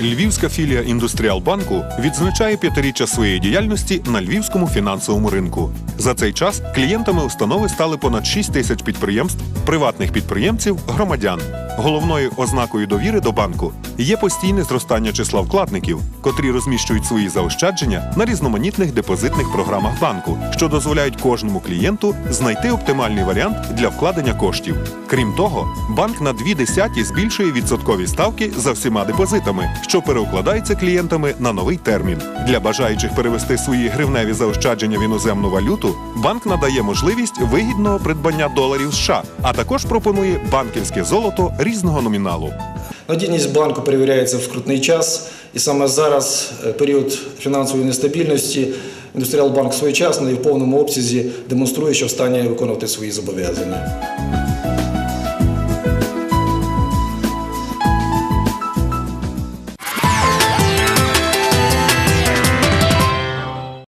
Львівська філія індустріалбанку відзначає п'ятиріччя своєї діяльності на львівському фінансовому ринку. За цей час клієнтами установи стали понад 6 тисяч підприємств, приватних підприємців, громадян. Головною ознакою довіри до банку є постійне зростання числа вкладників, котрі розміщують свої заощадження на різноманітних депозитних програмах банку, що дозволяють кожному клієнту знайти оптимальний варіант для вкладення коштів. Крім того, банк на дві десяті збільшує відсоткові ставки за всіма депозитами, що переукладається клієнтами на новий термін. Для бажаючих перевести свої гривневі заощадження в іноземну валюту, банк надає можливість вигідного придбання доларів США, а також пропонує банківське золото різного номіналу. Надійність банку перевіряється в скрутний час, і саме зараз е, період фінансової нестабільності індустріалбанк своєчасно і в повному обсязі демонструє, що в стані виконувати свої зобов'язання.